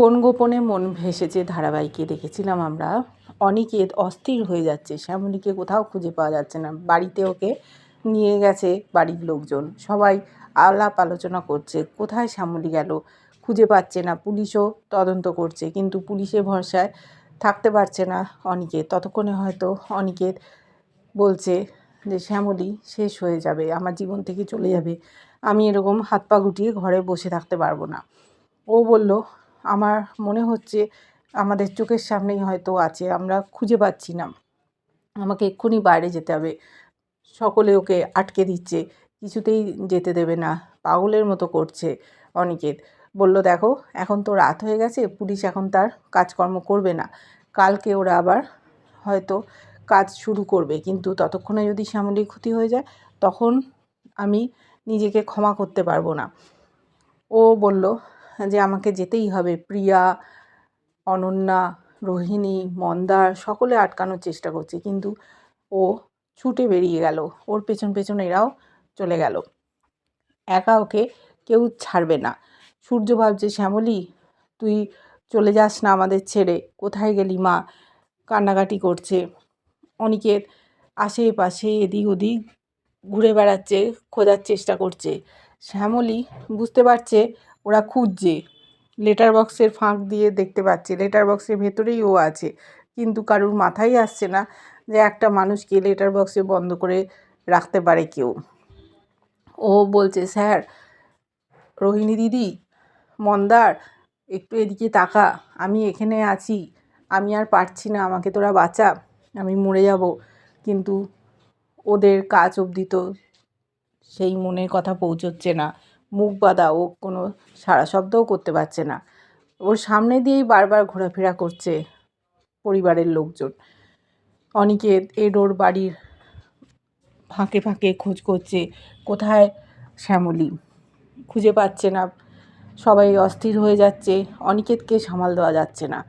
কোন গোপনে মন ভেসেছে ধারাবাহিকে দেখেছিলাম আমরা অনিকেত অস্থির হয়ে যাচ্ছে শ্যামলীকে কোথাও খুঁজে পাওয়া যাচ্ছে না। বাড়িতে ওকে নিয়ে গেছে বাড়ির লোকজন। সবাই আলাপ আলোচনা করছে, কোথায় শ্যামলী গেল? খুঁজে পাচ্ছে না। পুলিশও তদন্ত করছে, কিন্তু পুলিশের ভরসায় থাকতে পারছে না অনিকেত ততক্ষণে হয়তো অনিকেত বলছে যে, শ্যামলী, শেষ হয়ে যাবে, আমার জীবন থেকে চলে যাবে। আমি এরকম হাত পা গুটিয়ে ঘরে বসে থাকতে পারব না। ও বলল আমার মনে হচ্ছে আমাদের চোখের সামনেই হয়তো আছে, আমরা খুঁজে পাচ্ছি না। আমাকে এক্ষুনি বাইরে যেতে হবে। সকলে ওকে আটকে দিচ্ছে, কিছুতেই যেতে দেবে না, পাগলের মতো করছে অনিকেত। বলল, দেখো, এখন তো রাত হয়ে গেছে, পুলিশ এখন তার কাজকর্ম করবে না। কালকে ওরা আবার হয়তো কাজ শুরু করবে, কিন্তু ততক্ষণে যদি শ্যামলির ক্ষতি হয়ে যায়, তখন আমি নিজেকে ক্ষমা করতে পারব না। ও বলল যে আমাকে যেতেই হবে। প্রিয়া, অনন্যা, রোহিণী, মন্দার সকলে আটকানোর চেষ্টা করছে। কিন্তু ও ছুটে বেরিয়ে গেল। ওর পেছন পেছন এরাও চলে গেল। একা ওকে কেউ ছাড়বে না। সূর্য ভাবছে, শ্যামলী, তুই চলে যাস না আমাদের ছেড়ে। কোথায় গেলি মা? কান্নাকাটি করছে। অনিকেত আশেপাশে এদিক ওদিক ঘুরে বেড়াচ্ছে, খোঁজার চেষ্টা করছে। শ্যামলী, বুঝতে পারছে ওরা খুঁজছে। লেটার বক্সের ফাঁক দিয়ে দেখতে পাচ্ছে। লেটার বক্সের ভেতরেই ও আছে। কিন্তু কারুর মাথায় আসছে না যে একটা মানুষকে লেটার বক্সে বন্ধ করে রাখতে পারে কেউ। ও বলছে, স্যার, রোহিণী দিদি, মন্দার, একটু এদিকে তাকা। আমি এখানে আছি। আমি আর পারছি না। আমাকে তোরা বাঁচা। আমি মরে যাব। কিন্তু ওদের কাজ অবধি তো সেই মনের কথা পৌঁছচ্ছে না। মুখ বাঁধা, ও কোনো সাড়া শব্দও করতে পারছে না। ওর সামনে দিয়েই বারবার ঘোরাফেরা করছে পরিবারের লোকজন। অনিকেত এর ওর বাড়ির ফাঁকে ফাঁকে খোঁজ করছে, কোথায় শ্যামলী? খুঁজে পাচ্ছে না। সবাই অস্থির হয়ে যাচ্ছে। অনিকেতকে সামাল দেওয়া যাচ্ছে না।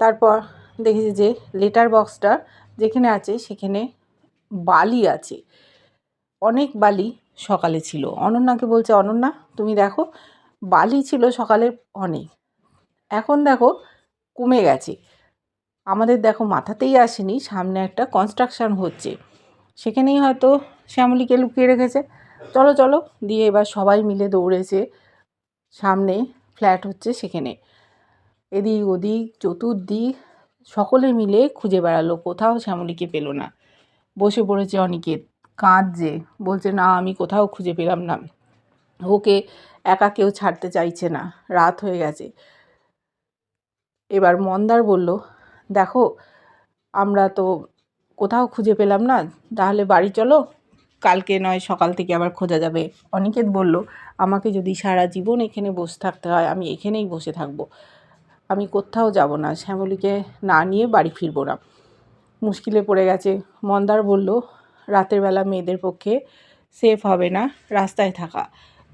তারপর দেখেছে যে লেটার বক্সটা যেখানে আছে, সেখানে বালি আছে। অনেক বালি সকালে ছিল। অনন্যাকে বলছে, অনন্যা, তুমি দেখো, বালি ছিল সকালে অনেক। এখন দেখো, কমে গেছে। আমাদের দেখো মাথাতেই আসেনি, সামনে একটা কনস্ট্রাকশান হচ্ছে। সেখানেই হয়তো শ্যামলীকে লুকিয়ে রেখেছে। চলো চলো, দিয়ে এবার সবাই মিলে দৌড়েছে। সামনে ফ্ল্যাট হচ্ছে সেখানে। এদিক ওদিক, চতুর্দিক, সকলে মিলে খুঁজে বেড়ালো। কোথাও শ্যামলীকে পেল না। বসে পড়েছে অনিকেত। কাঁদছে, বলছে, না, আমি কোথাও খুঁজে পেলাম না। ওকে একা কেউ ছাড়তে চাইছে না। রাত হয়ে গেছে। এবার মন্দার বলল, দেখো, আমরা তো কোথাও খুঁজে পেলাম না, তাহলে বাড়ি চলো। কালকে নয়, সকাল থেকে আবার খোঁজা যাবে। অনিকেত বলল, আমাকে যদি সারা জীবন এখানে বসে থাকতে হয়, আমি এখানেই বসে থাকব। আমি কোথাও যাব না, শ্যামলীকে না নিয়ে বাড়ি ফিরবো না। মুশকিলে পড়ে গেছে। মন্দার বলল রাতের বেলা মেয়েদের পক্ষে সেফ হবে না, রাস্তায় থাকা।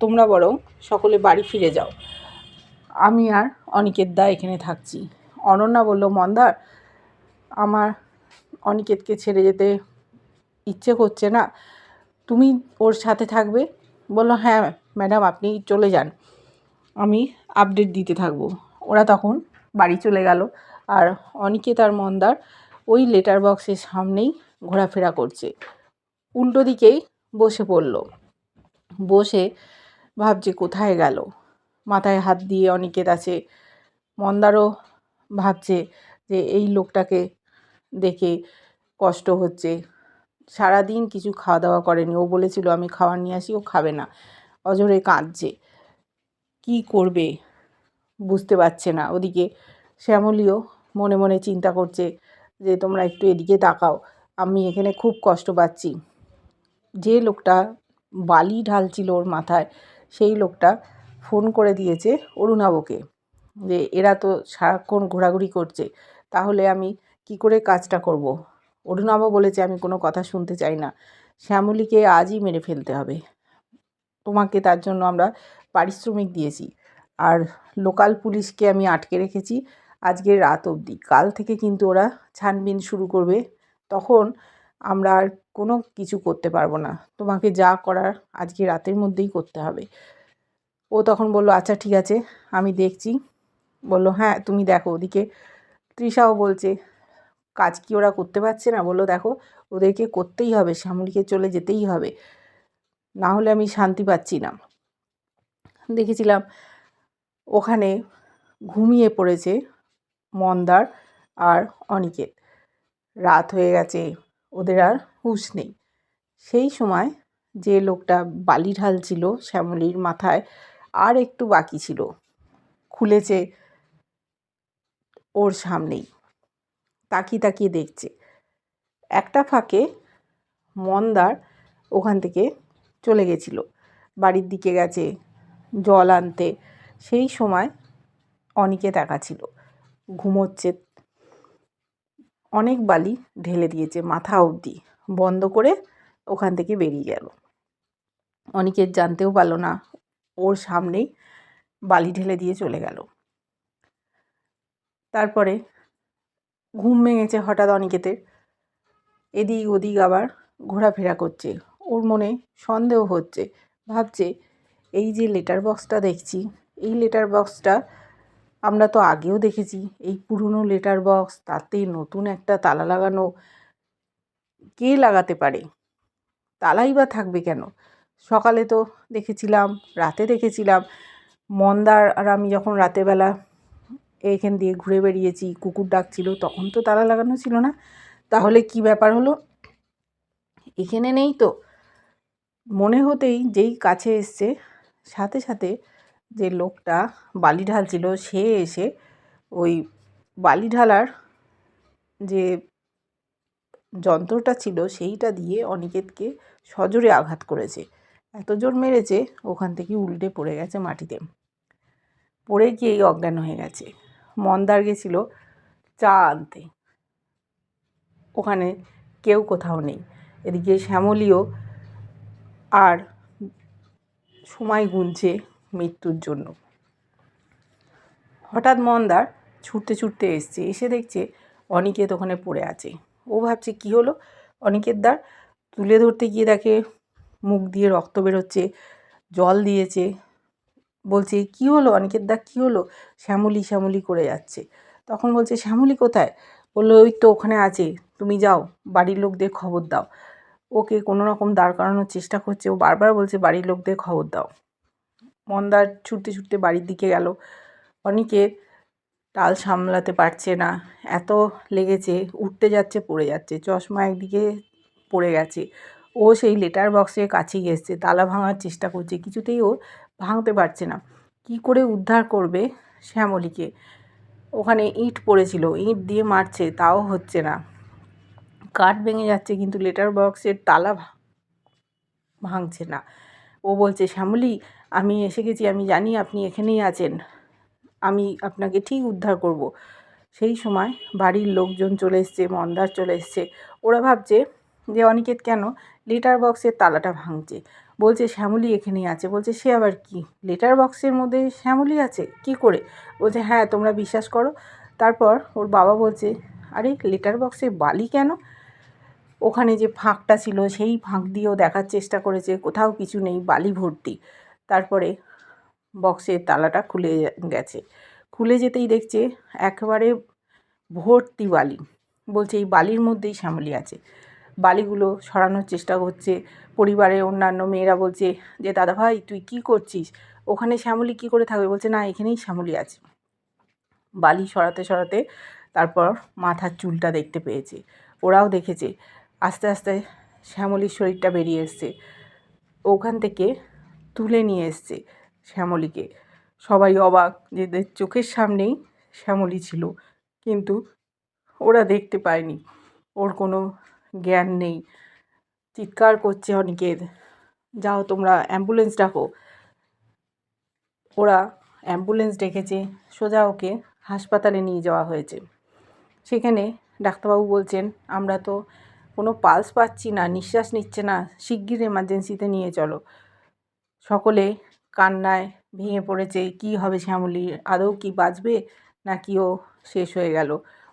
তোমরা বরং সকলে বাড়ি ফিরে যাও। আমি আর অনিকেত দা এখানে থাকছি। অনন্যা বলল, মন্দার, আমার অনিকেতকে ছেড়ে যেতে ইচ্ছে করছে না। তুমি ওর সাথে থাকবে? বলল হ্যাঁ ম্যাডাম, আপনি চলে যান। আমি আপডেট দিতে থাকব। ওরা তখন বাড়ি চলে গেল। আর অনিকেত আর মন্দার ওই লেটার বক্সের সামনেই ঘোরাফেরা করছে। উল্টো দিকেই বসে পড়ল। বসে ভাবছে, কোথায় গেল? মাথায় হাত দিয়ে অনিকেত আছে। মন্দারও ভাবছে যে এই লোকটাকে দেখে কষ্ট হচ্ছে। সারাদিন কিছু খাওয়া দাওয়া করেনি। ও বলেছিল, আমি খাবার নিয়ে আসি, ও খাবে না। অজরে কাঁদছে। কী করবে? বুঝতে পারছে না। ওদিকে শ্যামলীও মনে মনে চিন্তা করছে যে, তোমরা একটু এদিকে তাকাও। আমি এখানে খুব কষ্ট পাচ্ছি। যে লোকটা বালি ঢালছিল ওর মাথায়, সেই লোকটা ফোন করে দিয়েছে অরুণাবকে যে, এরা তো সারাক্ষণ ঘোরাঘুরি করছে, তাহলে আমি কি করে কাজটা করব। অরুণাব বলেছে, আমি কোনো কথা শুনতে চাই না, শ্যামলীকে আজই মেরে ফেলতে হবে তোমাকে তার জন্য আমরা পারিশ্রমিক দিয়েছি, আর লোকাল পুলিশকে আমি আটকে রেখেছি আজকে রাত অবধি কাল থেকে কিন্তু ওরা ছানবিন শুরু করবে, তখন আমরা আর কোনো কিছু করতে পারব না। তোমাকে যা করার আজকে রাতের মধ্যেই করতে হবে। ও তখন বলল আচ্ছা ঠিক আছে, আমি দেখছি। বলল হ্যাঁ তুমি দেখো। ওদিকে তৃষাও বলছে, কাজ কি ওরা করতে পারছে না? বলল, দেখো, ওদেরকে করতেই হবে, শ্যামলীকে চলে যেতেই হবে। না হলে আমি শান্তি পাচ্ছি না। দেখেছিলাম, ওখানে ঘুমিয়ে পড়েছে মন্দার আর অনিকেত। রাত হয়ে গেছে। ওদের আর হুঁশ নেই। সেই সময় যে লোকটা বালি ঢালছিল শ্যামলীর মাথায়, আর একটু বাকি ছিল, খুলেছে ওর সামনেই, তাকিয়ে তাকিয়ে দেখছে। একটা ফাঁকে মন্দার ওখান থেকে চলে গেছিল, বাড়ির দিকে গেছে, জল আনতে। সেই সময় অনিকেত একা ঘুমোচ্ছে অনেক বালি ঢেলে দিয়েছে মাথা অবধি, বন্ধ করে ওখান থেকে বেরিয়ে গেল। অনিকেত জানতেও পারল না, ওর সামনেই বালি ঢেলে দিয়ে চলে গেল। তারপরে ঘুম ভেঙেছে হঠাৎ অনিকেতের এদিক ওদিক আবার ঘোরাফেরা করছে। ওর মনে সন্দেহ হচ্ছে, ভাবছে, এই যে লেটার বক্সটা দেখছি, এই লেটার বক্সটা আমরা তো আগেও দেখেছি, এই পুরনো লেটার বক্স তাতে নতুন একটা তালা লাগানো কে লাগাতে পারে? তালাই বা থাকবে কেন? সকালে তো দেখেছিলাম, রাতে দেখেছিলাম, মন্দার আর আমি যখন রাতেরবেলা এইখান দিয়ে ঘুরে বেরিয়েছি কুকুর ডাকছিল, তখন তো তালা লাগানো ছিল না। তাহলে কি ব্যাপার হলো? এখানে নেই তো। মনে হতেই যেই কাছে এসছে, সাথে সাথে যে লোকটা বালি ঢালছিল, সে এসে ওই বালি ঢালার যে যন্ত্রটা ছিল, সেইটা দিয়ে অনিকেতকে সজোরে আঘাত করেছে। এত জোর মেরেছে, ওখান থেকে উল্টে পড়ে গেছে মাটিতে। পড়ে গিয়েই অজ্ঞান হয়ে গেছে। মন্দার গেছিল চা আনতে। ওখানে কেউ কোথাও নেই। এদিকে শ্যামলীও আর সময় গুনছে মৃত্যুর জন্য। হঠাৎ মন্দার ছুটতে ছুটতে এসছে, এসে দেখছে অনিকেত ওখানে পড়ে আছে। ও ভাবছে, কী হলো? অনিকেত দার তুলে ধরতে গিয়ে দেখে মুখ দিয়ে রক্ত বেরোচ্ছে, জল দিয়েছে। বলছে, কী হলো অনিকেত দা, কী হলো? শ্যামলি শ্যামলি করে যাচ্ছে। তখন বলছে, শ্যামলি কোথায়? বলল, ওই তো ওখানে আছে, তুমি যাও, বাড়ির লোকদের খবর দাও। ওকে কোনো রকম দাঁড় করানোর চেষ্টা করছে, ও বারবার বলছে, বাড়ির লোকদের খবর দাও। মন্দার ছুটতে ছুটতে বাড়ির দিকে গেল। অনেকে টাল সামলাতে পারছে না। এত লেগেছে, উঠতে যাচ্ছে, পড়ে যাচ্ছে। চশমা একদিকে পড়ে গেছে। ও সেই লেটার বক্সের কাছেই গেছে তালা ভাঙার চেষ্টা করছে। কিছুতেই ও ভাঙতে পারছে না। কি করে উদ্ধার করবে শ্যামলীকে? ওখানে ইট পড়েছিল। ইট দিয়ে মারছে, তাও হচ্ছে না। কাঠ ভেঙে যাচ্ছে, কিন্তু লেটার বক্সের তালা ভাঙছে না। ও বলছে, শ্যামলী, আমি এসে গেছি, আমি জানি আপনি এখানেই আছেন। আমি আপনাকে ঠিক উদ্ধার করব। সেই সময় বাড়ির লোকজন চলে এসছে, মন্দার চলে এসছে। ওরা ভাবছে যে, অনিকেত কেন লেটার বক্সের তালাটা ভাঙছে? বলছে, শ্যামলী এখানেই আছে। বলছে, সে আবার কি? লেটার বক্সের মধ্যে শ্যামলী আছে? কি করে? বলছে হ্যাঁ তোমরা বিশ্বাস করো। তারপর ওর বাবা বলছে, আরে, লেটার বক্সে বালি কেন? ওখানে যে ফাঁকটা ছিল, সেই ফাঁক দিয়েও দেখার চেষ্টা করেছে। কোথাও কিছু নেই, বালি ভর্তি। তারপরে বক্সের তালাটা খুলে গেছে। খুলে যেতেই দেখছে একেবারে ভর্তি বালি। বলছে, এই বালির মধ্যেই শ্যামলি আছে। বালিগুলো সরানোর চেষ্টা করছে পরিবারের অন্যান্য মেয়েরা বলছে যে, দাদা ভাই, তুই কী করছিস? ওখানে শ্যামলি কী করে থাকবে? বলছে, না, এখানেই শ্যামলি আছে। বালি সরাতে সরাতে তারপর মাথার চুলটা দেখতে পেয়েছে। ওরাও দেখেছে আস্তে আস্তে শ্যামলির শরীরটা বেরিয়ে এসছে। ওখান থেকে তুলে নিয়ে এসছে শ্যামলীকে। সবাই অবাক যে চোখের সামনেই শ্যামলী ছিল, কিন্তু ওরা দেখতে পায়নি। ওর কোনো জ্ঞান নেই। চিৎকার করছে অনেকের, যাও তোমরা অ্যাম্বুলেন্স ডাকো। ওরা অ্যাম্বুলেন্স ডেকেছে, সোজা ওকে হাসপাতালে নিয়ে যাওয়া হয়েছে। সেখানে ডাক্তারবাবু বলছেন, আমরা তো কোনো পালস পাচ্ছি না, নিঃশ্বাস নিচ্ছে না, শিগগির এমার্জেন্সিতে নিয়ে চলো। সকলে কান্নায় ভেঙে পড়েছে, কি হবে শ্যামলী? আদৌ কি বাঁচবে নাকি ও শেষ হয়ে গেল?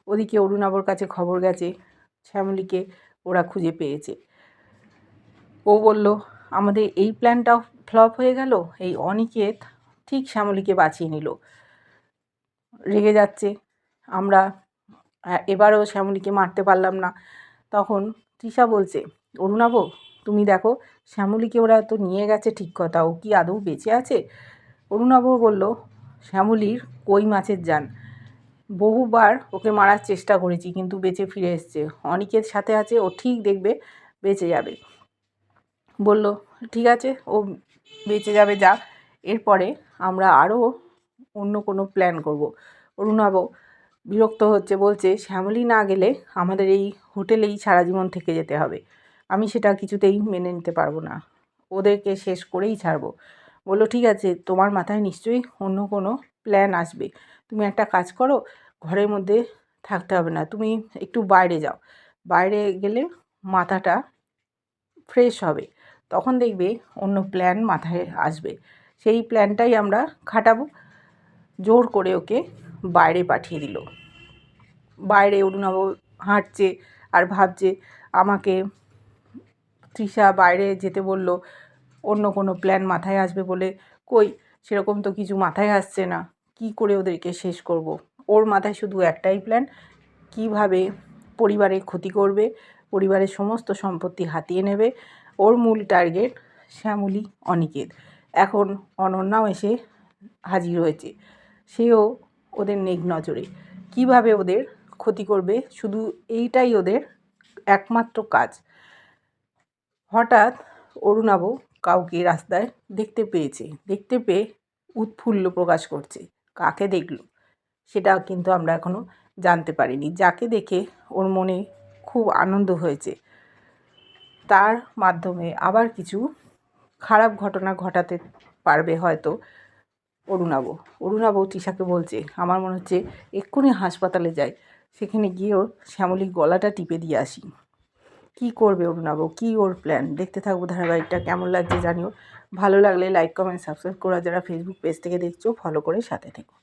ওদিকে অরুণাবর কাছে খবর গেছে, শ্যামলীকে ওরা খুঁজে পেয়েছে। ও বলল, আমাদের এই প্ল্যানটাও ফ্লপ হয়ে গেল? এই অনিকেত ঠিক শ্যামলীকে বাঁচিয়ে নিল। রেগে যাচ্ছে। আমরা এবারও শ্যামলীকে মারতে পারলাম না। তখন তৃষা বলছে অরুণাভ তুমি দেখো, শ্যামলীকে ওরা তো নিয়ে গেছে ঠিক কথা, ও কি আদৌ বেঁচে আছে? অরুণাভ বলল, শ্যামলীর কই মাছের যান? বহুবার ওকে মারার চেষ্টা করেছি, কিন্তু বেঁচে ফিরে এসছে। অনিকের সাথে আছে, ও ঠিক দেখবে, বেঁচে যাবে। বলল, ঠিক আছে, ও বেঁচে যাবে, যা। এরপরে আমরা আরও অন্য কোনো প্ল্যান করব। অরুণাভ বিরক্ত হচ্ছে, বলছে, শ্যামলী না গেলে আমাদের এই হোটেলেই সারা জীবন থেকে যেতে হবে। আমি সেটা কিছুতেই মেনে নিতে পারব না। ওদেরকে শেষ করেই ছাড়বো। বলল, ঠিক আছে, তোমার মাথায় নিশ্চয়ই অন্য কোনো প্ল্যান আসবে। তুমি একটা কাজ করো, ঘরের মধ্যে থাকতে হবে না। তুমি একটু বাইরে যাও। বাইরে গেলে মাথাটা ফ্রেশ হবে। তখন দেখবে অন্য প্ল্যান মাথায় আসবে। সেই প্ল্যানটাই আমরা খাটাবো। জোর করে ওকে বাইরে পাঠিয়ে দিল। বাইরে অরুণাব হাঁটছে আর ভাবছে আমাকে তৃষা বাইরে যেতে বলল, অন্য কোনো প্ল্যান মাথায় আসবে বলে। কই, সেরকম তো কিছু মাথায় আসছে না। কি করে ওদেরকে শেষ করব। ওর মাথায় শুধু একটাই প্ল্যান কীভাবে পরিবারে ক্ষতি করবে, পরিবারের সমস্ত সম্পত্তি হাতিয়ে নেবে। ওর মূল টার্গেট শ্যামলী, অনিকেত। এখন অনন্যাও এসে হাজির হয়েছে। সেও ওদের নেক নজরে। কীভাবে ওদের ক্ষতি করবে? শুধু এইটাই ওদের একমাত্র কাজ। হঠাৎ অরুণাভ কাউকে রাস্তায় দেখতে পেয়েছে। দেখতে পেয়ে উৎফুল্ল প্রকাশ করছে। কাকে দেখল? সেটা কিন্তু আমরা এখনও জানতে পারিনি। যাকে দেখে ওর মনে খুব আনন্দ হয়েছে। তার মাধ্যমে আবার কিছু খারাপ ঘটনা ঘটাতে পারবে হয়তো। অরুণাভ অরুণাবো তৃষাকে বলছে, আমার মনে হচ্ছে এক্ষুনি হাসপাতালে যাই। সেখানে গিয়েও শ্যামলী গলাটা টিপে দিয়ে আসি। কি করবে অরুণাবো? কি ওর প্ল্যান দেখতে থাকব ধারাবাহিকটা। কেমন লাগছে জানিও? ভালো লাগলে লাইক কমেন্ট সাবস্ক্রাইব করা। যারা ফেসবুক পেজ থেকে দেখছ ফলো করে সাথে থেকো।